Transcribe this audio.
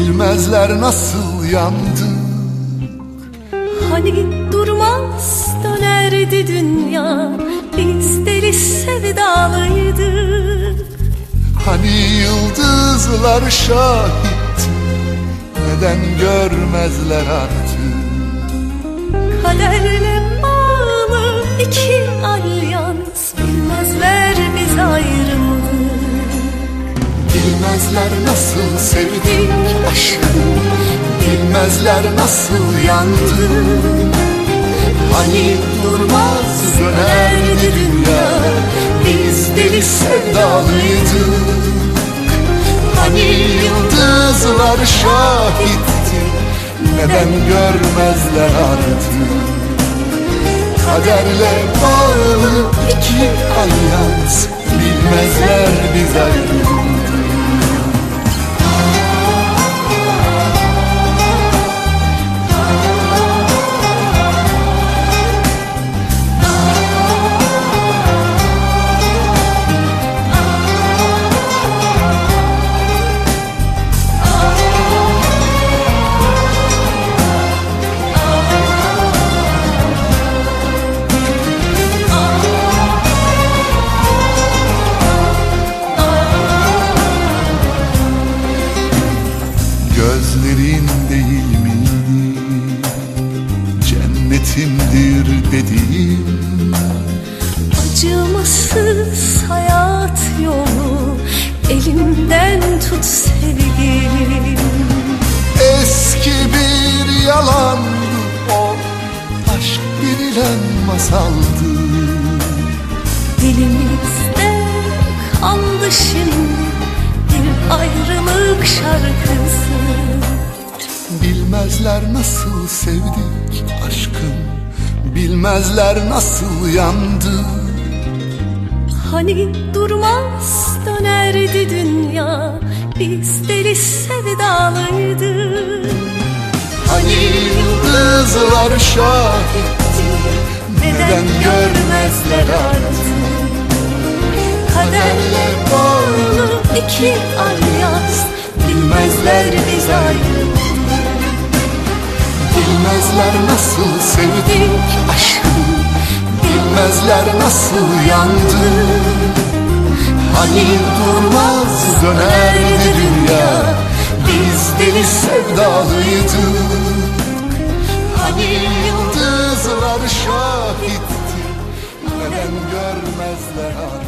Bilmezler nasıl yandık Hani durmaz dönerdi dünya Biz deli sevdalıydık Hani yıldızlar şahit Neden görmezler artık? Kaderle bağlı iki Bilmezler nasıl sevdik aşkım Bilmezler nasıl yandık Hani durmaz dönerdi dünya Biz deli sevdalıydık. Hani yıldızlar şahitti Neden görmezler artık? Kaderle bağlı iki alyans Bilmezler biz ayrıldık Gözlerin değil miydi? Cennetimdir dediğim. Acımasız hayat yolu Elimden tut sevgilim. Eski bir yalandı o Aşk denilen masaldı. Dilimizde kaldı şimdi Bir ayrılık şarkısı Bilmezler nasıl sevdik aşkım Bilmezler nasıl yandık Hani durmaz dönerdi dünya Biz deli sevdalıydık Hani yıldızlar şahitti Neden görmezler artık? Kaderle bağlı iki alyans Bilmezler biz ayrıldık Bilmezler nasıl sevdik aşkım Bilmezler nasıl yandık Hani durmaz dönerdi dünya Biz deli sevdalıydık Hani yıldızlar şahitti Neden görmezler artık